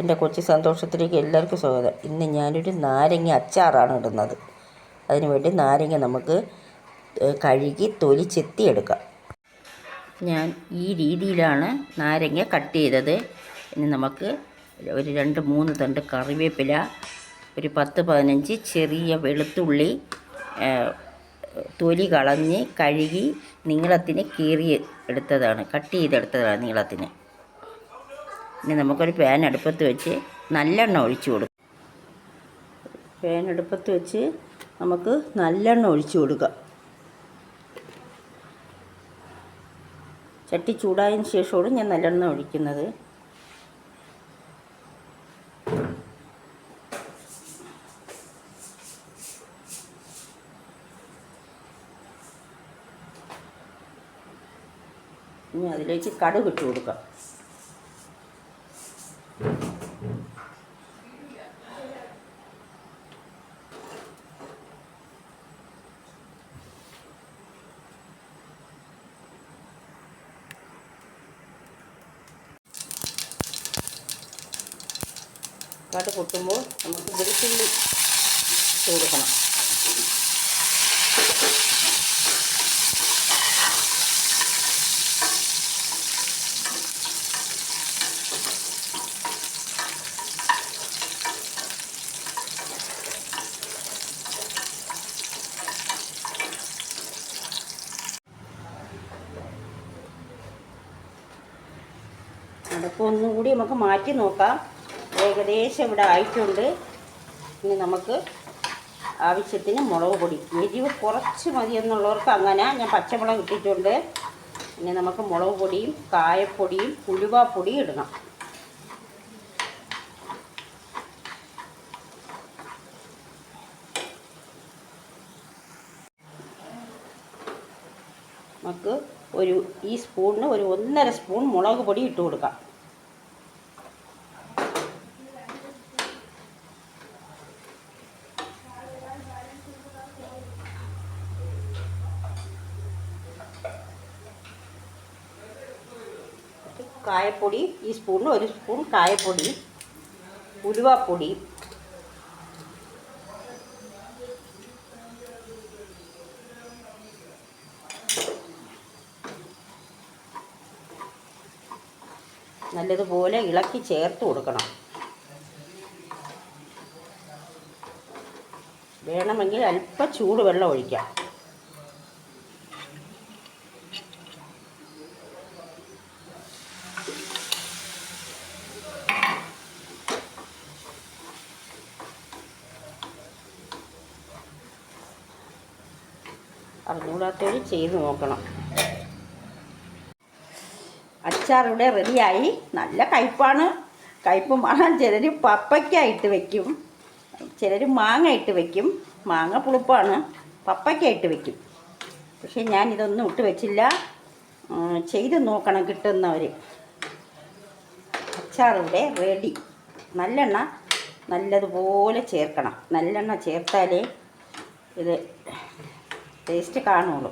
എന്റെ കൊച്ചു സന്തോഷത്തിലേക്ക് എല്ലാവർക്കും സ്വാഗതം. ഇന്ന് ഞാനൊരു നാരങ്ങ അച്ചാറാണ് ഇടുന്നത്. അതിന് വേണ്ടി നാരങ്ങ നമുക്ക് കഴുകി തൊലി ചെത്തിയെടുക്കാം ഞാൻ ഈ രീതിയിലാണ് നാരങ്ങ കട്ട് ചെയ്തത്. ഇനി നമുക്ക് ഒരു രണ്ട് മൂന്ന് തണ്ട് കറിവേപ്പില ഒരു പത്ത് പതിനഞ്ച് ചെറിയ വെളുത്തുള്ളി തൊലി കളഞ്ഞ് കഴുകി നീളത്തിന് കീറി എടുത്തതാണ് കട്ട് ചെയ്തെടുത്തതാണ് നീളത്തിന്. ഇനി നമുക്കൊരു പാൻ അടുപ്പത്ത് വെച്ച് നല്ലെണ്ണ ഒഴിച്ചു കൊടുക്കാം. പാൻ അടുപ്പത്ത് വെച്ച് നമുക്ക് നല്ലെണ്ണ ഒഴിച്ചു കൊടുക്കാം. ചട്ടി ചൂടായതിന് ശേഷമാണ് ഞാൻ നല്ലെണ്ണ ഒഴിക്കുന്നത്. ഇനി അതിലേക്ക് കടുക് ഇട്ട് കൊടുക്കാം. കടുക് പൊട്ടുമ്പോൾ നമുക്ക് വെളുത്തുള്ളി ഇട്ട് കൊടുക്കണം അടപ്പം ഒന്നും കൂടി നമുക്ക് മാറ്റി നോക്കാം. ഏകദേശം ഇവിടെ ആയിട്ടുണ്ട്. ഇനി നമുക്ക് ആവശ്യത്തിന് മുളക് പൊടി. എരിവ് കുറച്ച് മതി എന്നുള്ളവർക്ക് അങ്ങനെ. ഞാൻ പച്ചമുളക് ഇട്ടിട്ടുണ്ട്. ഇനി നമുക്ക് മുളക് പൊടിയും കായപ്പൊടിയും ഉലുവാപ്പൊടിയും ഇടണം. നമുക്ക് ഒരു ഈ സ്പൂണിന് ഒരു ഒന്നര സ്പൂൺ മുളക് പൊടി ഇട്ട് കൊടുക്കാം. കായപ്പൊടി ഈ സ്പൂണിന് ഒരു സ്പൂൺ കായപ്പൊടി ഉലുവാപ്പൊടി നല്ലതുപോലെ ഇളക്കി ചേർത്ത് കൊടുക്കണം. വേണമെങ്കിൽ അല്പം ചൂടുവെള്ളം ഒഴിക്കാം. അറിഞ്ഞുകൂടാത്തവർ ചെയ്ത് നോക്കണം. അച്ചാർ ഇവിടെ റെഡിയായി. നല്ല കയ്പ്പാണ് കയ്പ്പ് മാങ്ങാൻ ചിലർ പപ്പയ്ക്കായിട്ട് വയ്ക്കും ചിലർ മാങ്ങ ഇട്ട് വയ്ക്കും മാങ്ങ പുളിപ്പാണ്. പപ്പയ്ക്കായിട്ട് വയ്ക്കും പക്ഷേ ഞാൻ ഇതൊന്നും ഇട്ട് വെച്ചില്ല. ചെയ്ത് നോക്കണം കിട്ടുന്നവർ അച്ചാർ ഇവിടെ റെഡി. നല്ലെണ്ണ നല്ലതുപോലെ ചേർക്കണം. നല്ലെണ്ണ ചേർത്താലേ ഇത് ടേസ്റ്റ് കാണുള്ളൂ.